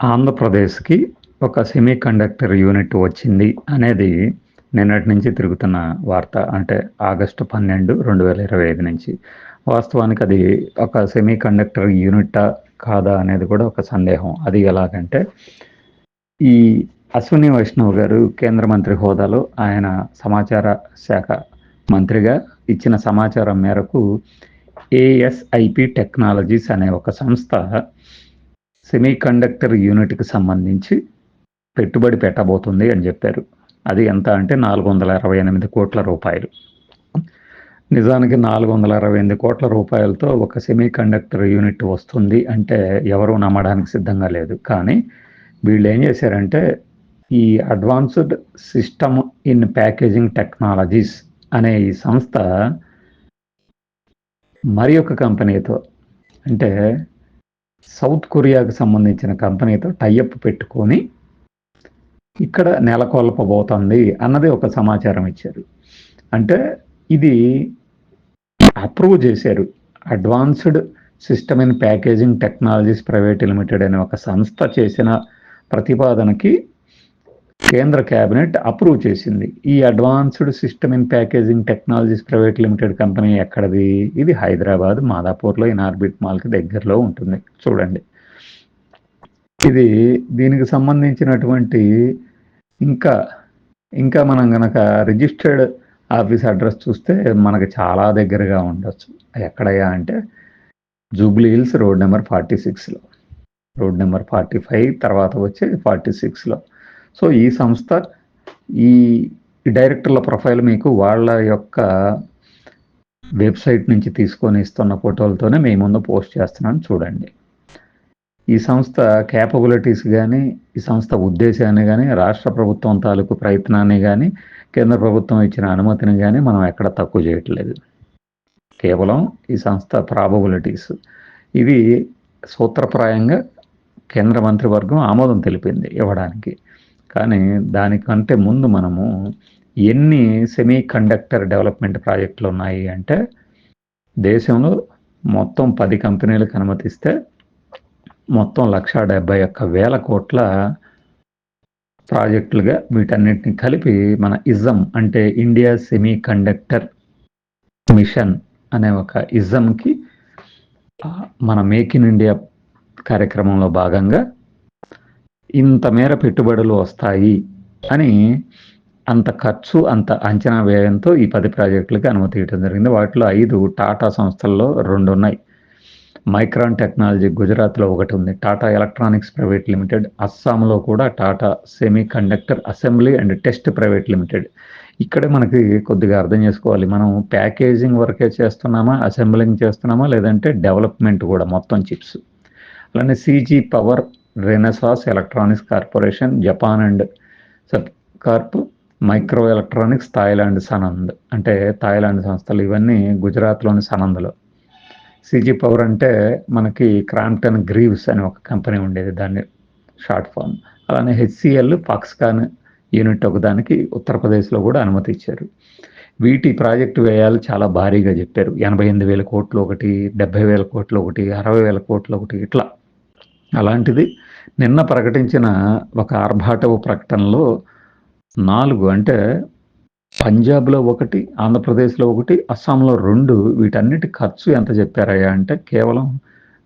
ఆంధ్రప్రదేశ్కి ఒక semi conductor unit వచ్చింది అనేది నిన్నటి నుంచి తిరుగుతున్న వార్త. అంటే ఆగస్టు పన్నెండు రెండు వేల ఇరవై ఐదు నుంచి. వాస్తవానికి అది ఒక సెమీ కండక్టర్ యూనిటా కాదా అనేది కూడా ఒక సందేహం. అది ఎలాగంటే ఈ అశ్విని వైష్ణవ్ గారు కేంద్ర మంత్రి హోదాలో ఆయన సమాచార శాఖ మంత్రిగా ఇచ్చిన సమాచారం మేరకు ఏఎస్ఐపి టెక్నాలజీస్ అనే ఒక సంస్థ సెమీ కండక్టర్ యూనిట్కి సంబంధించి పెట్టుబడి పెట్టబోతుంది అని చెప్పారు. అది ఎంత అంటే నాలుగు వందల అరవై ఎనిమిది కోట్ల రూపాయలు. నిజానికి నాలుగు వందల అరవై ఎనిమిది కోట్ల రూపాయలతో ఒక సెమీ కండక్టర్ యూనిట్ వస్తుంది అంటే ఎవరూ నమ్మడానికి సిద్ధంగా లేదు. కానీ వీళ్ళు ఏం చేశారంటే ఈ advanced system in packaging technologies అనే ఈ సంస్థ మరి ఒక కంపెనీతో అంటే సౌత్ కొరియాకు సంబంధించిన కంపెనీతో టైఅప్ పెట్టుకొని ఇక్కడ నెలకొల్పబోతోంది అన్నది ఒక సమాచారం ఇచ్చారు. అంటే ఇది అప్రూవ్ చేశారు. Advanced system in packaging technologies private limited అనే ఒక సంస్థ చేసిన ప్రతిపాదనకి కేంద్ర కేబినెట్ అప్రూవ్ చేసింది. ఈ advanced system in packaging technologies private limited company ఎక్కడది? ఇది హైదరాబాద్ మాదాపూర్లో ఇనార్బిట్ మాల్కి దగ్గరలో ఉంటుంది. చూడండి. ఇది దీనికి సంబంధించినటువంటి ఇంకా ఇంకా మనం గనక రిజిస్టర్డ్ ఆఫీస్ అడ్రస్ చూస్తే మనకు చాలా దగ్గరగా ఉండొచ్చు. ఎక్కడయ్యా అంటే Jubilee Hills road number forty సిక్స్లో. రోడ్ నెంబర్ ఫార్టీ ఫైవ్ తర్వాత వచ్చే ఫార్టీ సిక్స్లో. సో ఈ సంస్థ ఈ డైరెక్టర్ల ప్రొఫైల్ మీకు వాళ్ళ యొక్క వెబ్సైట్ నుంచి తీసుకొని ఇస్తున్న ఫోటోలతోనే మీ ముందు పోస్ట్ చేస్తున్నాను చూడండి. ఈ సంస్థ క్యాపబిలిటీస్ కానీ ఈ సంస్థ ఉద్దేశాన్ని కానీ రాష్ట్ర ప్రభుత్వం తాలూకు ప్రయత్నాన్ని కానీ కేంద్ర ప్రభుత్వం ఇచ్చిన అనుమతిని కానీ మనం ఎక్కడ తక్కువ చేయట్లేదు. కేవలం ఈ సంస్థ ప్రాబబిలిటీస్ ఇవి సూత్రప్రాయంగా కేంద్ర మంత్రివర్గం ఆమోదం తెలిపింది ఇవ్వడానికి. కానీ దానికంటే ముందు మనము ఎన్ని సెమీ కండక్టర్ డెవలప్మెంట్ ప్రాజెక్టులు ఉన్నాయి అంటే దేశంలో మొత్తం పది కంపెనీలకు అనుమతిస్తే మొత్తం లక్ష డెబ్బై ఒక్క వేల కోట్ల ప్రాజెక్టులుగా వీటన్నిటిని కలిపి మన ఇజం అంటే ఇండియా సెమీ కండక్టర్ మిషన్ అనే ఒక ఇజంకి మన మేక్ ఇన్ ఇండియా కార్యక్రమంలో భాగంగా ఇంత మేర పెట్టుబడులు వస్తాయి అని అంత ఖర్చు అంత అంచనా వ్యయంతో ఈ పది ప్రాజెక్టులకి అనుమతి ఇవ్వడం జరిగింది. వాటిలో ఐదు టాటా సంస్థల్లో రెండు ఉన్నాయి. మైక్రాన్ టెక్నాలజీ గుజరాత్లో ఒకటి ఉంది. టాటా ఎలక్ట్రానిక్స్ ప్రైవేట్ లిమిటెడ్ అస్సాంలో కూడా Tata semiconductor assembly and test private limited. ఇక్కడే మనకి కొద్దిగా అర్థం చేసుకోవాలి. మనం ప్యాకేజింగ్ వర్కే చేస్తున్నామా అసెంబ్లింగ్ చేస్తున్నామా లేదంటే డెవలప్మెంట్ కూడా మొత్తం చిప్స్. అలానే CG power Renesas electronics corporation Japan and sub corp microelectronics Thailand Sanand అంటే థాయిలాండ్ సంస్థలు ఇవన్నీ గుజరాత్లోని సనంద్లో సిజీ పవర్ అంటే మనకి క్రాంప్టన్ గ్రీవ్స్ అని ఒక కంపెనీ ఉండేది దాన్ని షార్ట్ ఫామ్. అలానే హెచ్సిఎల్ ఫాక్స్కాన్ యూనిట్ ఒకదానికి ఉత్తరప్రదేశ్లో కూడా అనుమతి ఇచ్చారు. వీటి ప్రాజెక్టు వ్యయాలు చాలా భారీగా చెప్పారు. ఎనభై ఎనిమిది వేల కోట్లు ఒకటి డెబ్బై వేల కోట్లు ఒకటి అరవై వేల కోట్లు ఒకటి ఇట్లా. అలాంటిది నిన్న ప్రకటించిన ఒక ఆర్భాటవ ప్రకటనలో నాలుగు అంటే పంజాబ్లో ఒకటి ఆంధ్రప్రదేశ్లో ఒకటి అస్సాంలో రెండు వీటన్నిటి ఖర్చు ఎంత చెప్పారయ్యా అంటే కేవలం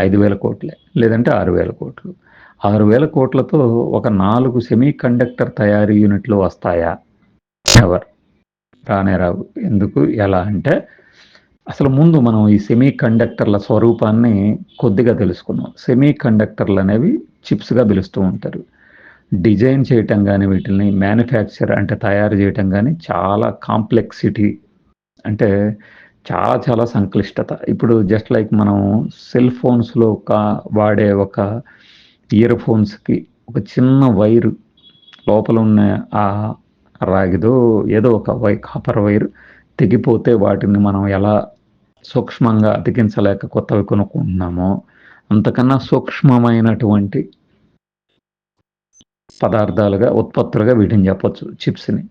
ఐదు వేల కోట్లే లేదంటే ఆరు వేల కోట్లు. ఆరు వేల కోట్లతో ఒక నాలుగు సెమీ కండక్టర్ తయారీ యూనిట్లు వస్తాయా? ఎవర్ రానే రావు. ఎందుకు? ఎలా అంటే అసలు ముందు మనం ఈ సెమీ కండక్టర్ల స్వరూపాన్ని కొద్దిగా తెలుసుకున్నాం సెమీ కండక్టర్లు అనేవి చిప్స్గా పిలుస్తూ ఉంటారు. డిజైన్ చేయటం కానీ వీటిని మ్యానుఫ్యాక్చర్ అంటే తయారు చేయటం కానీ చాలా కాంప్లెక్సిటీ అంటే చాలా చాలా సంక్లిష్టత. ఇప్పుడు జస్ట్ లైక్ మనం సెల్ ఫోన్స్లో ఒక వాడే ఒక ఇయర్ ఫోన్స్కి ఒక చిన్న వైరు లోపల ఉన్న ఆ రాగిదో ఏదో ఒక వై కాపర్ వైర్ తెగిపోతే వాటిని మనం ఎలా సూక్ష్మంగా అతికించలేక కొత్తవి కొనుక్కుంటున్నామో అంతకన్నా సూక్ష్మమైనటువంటి పదార్థాలుగా ఉత్పత్తులుగా వీటిని చెప్పొచ్చు. చిప్స్ని.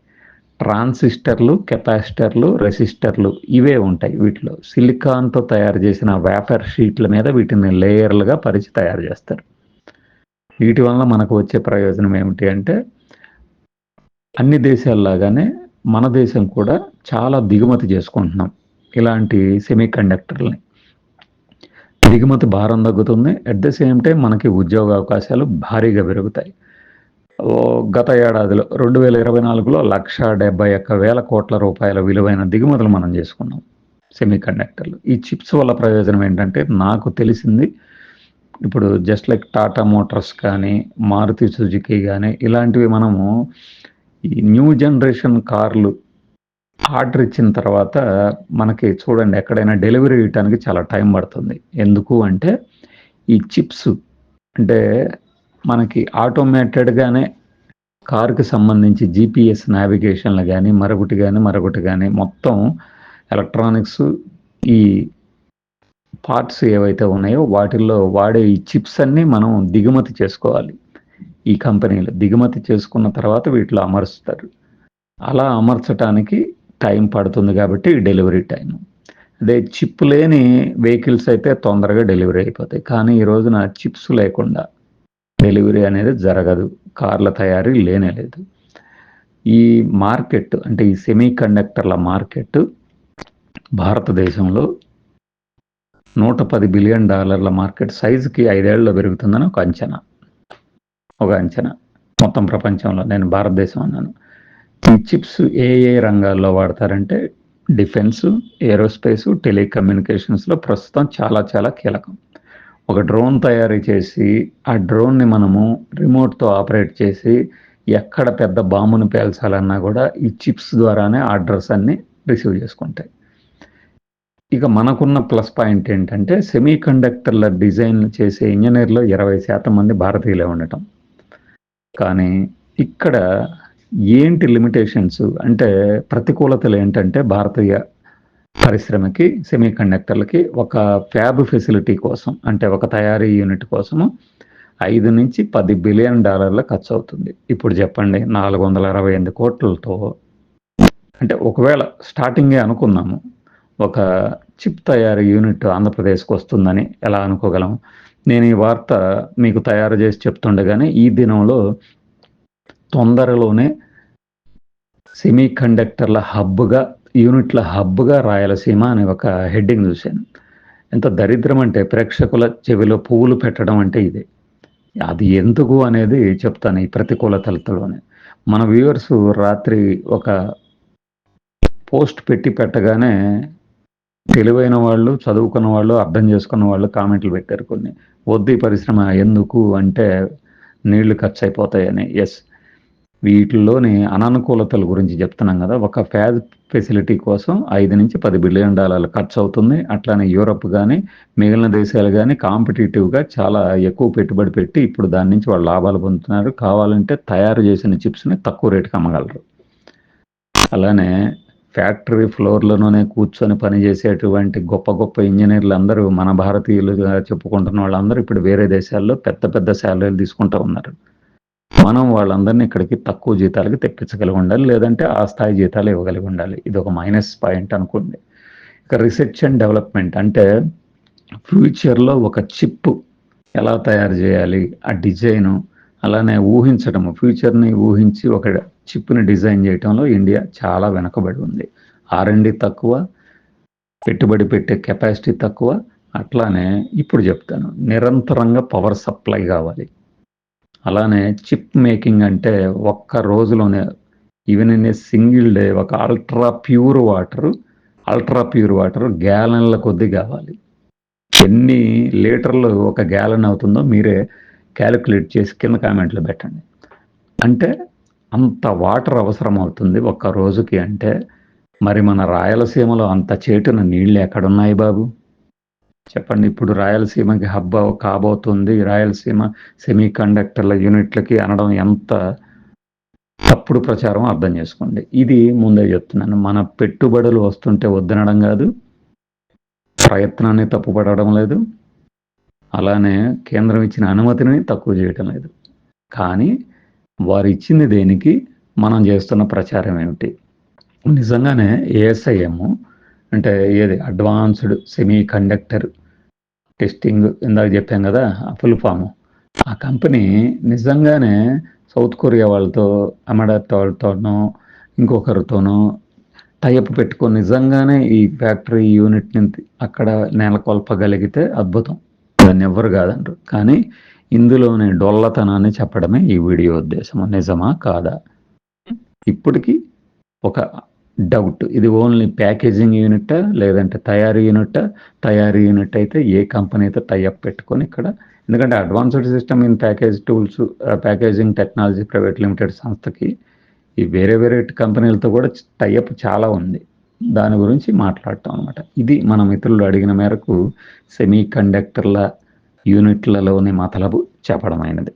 ట్రాన్సిస్టర్లు కెపాసిటర్లు రెసిస్టర్లు ఇవే ఉంటాయి వీటిలో. సిలికాన్తో తయారు చేసిన వేపర్ షీట్ల మీద వీటిని లేయర్లుగా పరిచి తయారు చేస్తారు. వీటి వల్ల మనకు వచ్చే ప్రయోజనం ఏమిటి అంటే అన్ని దేశాల్లాగానే మన దేశం కూడా చాలా దిగుమతి చేసుకుంటున్నాం. ఇలాంటి సెమీ కండక్టర్లని దిగుమతి భారం తగ్గుతుంది. అట్ ద సేమ్ టైం మనకి ఉద్యోగ అవకాశాలు భారీగా పెరుగుతాయి. గత ఏడాదిలో రెండు వేల ఇరవై నాలుగులో లక్ష డెబ్బై ఒక్క వేల కోట్ల రూపాయల విలువైన దిగుమతులు మనం చేసుకున్నాం. సెమీ కండక్టర్లు ఈ చిప్స్ వల్ల ప్రయోజనం ఏంటంటే నాకు తెలిసింది ఇప్పుడు జస్ట్ లైక్ టాటా మోటార్స్ కానీ మారుతి సుజుకి కానీ ఇలాంటివి మనము ఈ న్యూ జనరేషన్ కార్లు ఆర్డర్ ఇచ్చిన తర్వాత మనకి చూడండి ఎక్కడైనా డెలివరీ ఇవ్వడానికి చాలా టైం పడుతుంది. ఎందుకు అంటే ఈ చిప్స్ అంటే మనకి ఆటోమేటెడ్గానే కారుకి సంబంధించి జీపీఎస్ నావిగేషన్లు కానీ మరొకటి కానీ మరొకటి కానీ మొత్తం ఎలక్ట్రానిక్స్ ఈ పార్ట్స్ ఏవైతే ఉన్నాయో వాటిల్లో వాడే ఈ చిప్స్ అన్నీ మనం దిగుమతి చేసుకోవాలి. ఈ కంపెనీలు దిగుమతి చేసుకున్న తర్వాత వీటిలో అమరుస్తారు. అలా అమర్చడానికి టైం పడుతుంది కాబట్టి డెలివరీ టైం. అదే చిప్ లేని వెహికల్స్ అయితే తొందరగా డెలివరీ అయిపోతాయి. కానీ ఈ రోజున చిప్స్ లేకుండా డెలివరీ అనేది జరగదు. కార్ల తయారీ లేనే లేదు ఈ మార్కెట్ అంటే ఈ సెమీ కండక్టర్ల మార్కెట్ భారతదేశంలో నూట పది బిలియన్ డాలర్ల మార్కెట్ సైజుకి ఐదేళ్ళలో పెరుగుతుందని ఒక అంచనా. ఒక అంచనా. మొత్తం ప్రపంచంలో నేను భారతదేశం అన్నాను. ఈ చిప్స్ ఏ ఏ రంగాల్లో వాడతారంటే డిఫెన్స్ ఏరోస్పేస్ టెలికమ్యూనికేషన్స్లో ప్రస్తుతం చాలా చాలా కీలకం. ఒక డ్రోన్ తయారీ చేసి ఆ డ్రోన్ని మనము రిమోట్తో ఆపరేట్ చేసి ఎక్కడ పెద్ద బాంబును పేల్చాలన్నా కూడా ఈ చిప్స్ ద్వారానే ఆర్డర్స్ అన్ని రిసీవ్ చేసుకుంటాయి. ఇక మనకున్న ప్లస్ పాయింట్ ఏంటంటే సెమీ కండక్టర్ల డిజైన్ చేసే ఇంజనీర్లో ఇరవై శాతం మంది భారతీయులే ఉండటం. కానీ ఇక్కడ ఏంటి లిమిటేషన్స్? అంటే ప్రతికూలతలు ఏంటంటే భారతీయ పరిశ్రమకి సెమీ కండక్టర్లకి ఒక ఫ్యాబ్ ఫెసిలిటీ కోసం అంటే ఒక తయారీ యూనిట్ కోసము ఐదు నుంచి పది బిలియన్ డాలర్ల ఖర్చు అవుతుంది ఇప్పుడు చెప్పండి నాలుగు వందల అరవై ఎనిమిది కోట్లతో అంటే ఒకవేళ స్టార్టింగే అనుకున్నాము ఒక చిప్ తయారీ యూనిట్ ఆంధ్రప్రదేశ్కి వస్తుందని ఎలా అనుకోగలం? నేను ఈ వార్త మీకు తయారు చేసి చెప్తుండగానే ఈ దినంలో తొందరలోనే సెమీ కండక్టర్ల హబ్గా యూనిట్ల హబ్గా రాయలసీమ అనే ఒక హెడ్డింగ్ చూశాను. ఎంత దరిద్రం అంటే ప్రేక్షకుల చెవిలో పువ్వులు పెట్టడం అంటే ఇదే. అది ఎందుకు అనేది చెప్తాను ఈ ప్రతికూలతలతోనే. మన వ్యూవర్స్ రాత్రి ఒక పోస్ట్ పెట్టి పెట్టగానే తెలివైన వాళ్ళు చదువుకున్న వాళ్ళు అర్థం చేసుకున్న వాళ్ళు కామెంట్లు పెట్టారు కొన్ని. వద్దు పరిశ్రమ ఎందుకు? అంటే నీళ్ళు ఖర్చు అయిపోతాయని. ఎస్ వీటిల్లోని అననుకూలతల గురించి చెప్తున్నాం కదా. ఒక ఫ్యాజ్ ఫెసిలిటీ కోసం ఐదు నుంచి పది బిలియన్ డాలర్లు ఖర్చు అవుతుంది. అట్లానే యూరప్ కానీ మిగిలిన దేశాలు కానీ కాంపిటేటివ్గా చాలా ఎక్కువ పెట్టుబడి పెట్టి ఇప్పుడు దాని నుంచి వాళ్ళు లాభాలు పొందుతున్నారు. కావాలంటే తయారు చేసిన చిప్స్ని తక్కువ రేటుకి అమ్మగలరు. అలానే ఫ్యాక్టరీ ఫ్లోర్లోనే కూర్చొని పనిచేసేటువంటి గొప్ప గొప్ప ఇంజనీర్లు అందరూ మన భారతీయులుగా చెప్పుకుంటున్న వాళ్ళందరూ ఇప్పుడు వేరే దేశాల్లో పెద్ద పెద్ద శాలరీలు తీసుకుంటూ ఉన్నారు. మనం వాళ్ళందరినీ ఇక్కడికి తక్కువ జీతాలకి తెప్పించగలిగి ఉండాలి లేదంటే ఆ స్థాయి జీతాలు ఇవ్వగలిగి ఉండాలి. ఇది ఒక మైనస్ పాయింట్ అనుకోండి. ఇక రీసెర్చ్ అండ్ డెవలప్మెంట్ అంటే ఫ్యూచర్లో ఒక చిప్ ఎలా తయారు చేయాలి ఆ డిజైను అలానే ఊహించడము ఫ్యూచర్ని ఊహించి ఒక చిప్ని డిజైన్ చేయడంలో ఇండియా చాలా వెనకబడి ఉంది. ఆర్ఎండి తక్కువ పెట్టుబడి పెట్టే కెపాసిటీ తక్కువ. అట్లానే ఇప్పుడు చెప్తాను నిరంతరంగా పవర్ సప్లై కావాలి. అలానే చిప్ మేకింగ్ అంటే ఒక్క రోజులోనే even in a single day ఒక ultra pure water ultra pure water గ్యాలన్ల కొద్ది కావాలి. ఎన్ని లీటర్లు ఒక గ్యాలన్ అవుతుందో మీరే క్యాలిక్యులేట్ చేసి కింద కామెంట్లు పెట్టండి. అంటే అంత వాటర్ అవసరం అవుతుంది ఒక్క రోజుకి అంటే మరి మన రాయలసీమలో అంత చేటున నీళ్ళు ఎక్కడున్నాయి బాబు? చెప్పండి ఇప్పుడు రాయలసీమకి హబ్బ కాబోతుంది. రాయలసీమ సెమీ కండక్టర్ల యూనిట్లకి అనడం ఎంత తప్పుడు ప్రచారం అర్థం చేసుకోండి. ఇది ముందే చెప్తున్నాను. మన పెట్టుబడులు వస్తుంటే వద్దనడం కాదు ప్రయత్నాన్ని తప్పుపడడం లేదు అలానే కేంద్రం ఇచ్చిన అనుమతిని తక్కువ చేయటం లేదు. కానీ వారు ఇచ్చింది దేనికి? మనం చేస్తున్న ప్రచారం ఏమిటి? నిజంగానే ఏఎస్ఐఎం అంటే ఏది? అడ్వాన్స్డ్ సెమీ కండక్టర్ టెస్టింగ్ ఇందాక చెప్పాం కదా ఫుల్ ఫామ్ ఆ కంపెనీ నిజంగానే సౌత్ కొరియా వాళ్ళతో అమడత్ వాళ్ళతోనో ఇంకొకరితోనో టైప్ పెట్టుకొని నిజంగానే ఈ ఫ్యాక్టరీ యూనిట్ని అక్కడ నెలకొల్పగలిగితే అద్భుతం. దాన్ని ఎవ్వరు కాదంటారు. కానీ ఇందులోని డొల్లతనాన్ని చెప్పడమే ఈ వీడియో ఉద్దేశం. నిజమా కాదా? ఇప్పటికీ ఒక డౌట్ ఇది ఓన్లీ ప్యాకేజింగ్ యూనిట్ లేదంటే తయారీ యూనిట్ తయారీ యూనిట్ అయితే ఏ కంపెనీ అయితే టైఅప్ పెట్టుకొని ఇక్కడ ఎందుకంటే advanced system in package tools packaging technology private limited సంస్థకి ఈ వేరే వేరే కంపెనీలతో కూడా టైఅప్ చాలా ఉంది. దాని గురించి మాట్లాడటం అనమాట ఇది మన మిత్రులు అడిగిన మేరకు సెమీ కండక్టర్ల యూనిట్లలోని మతలబు చెప్పడమైనది.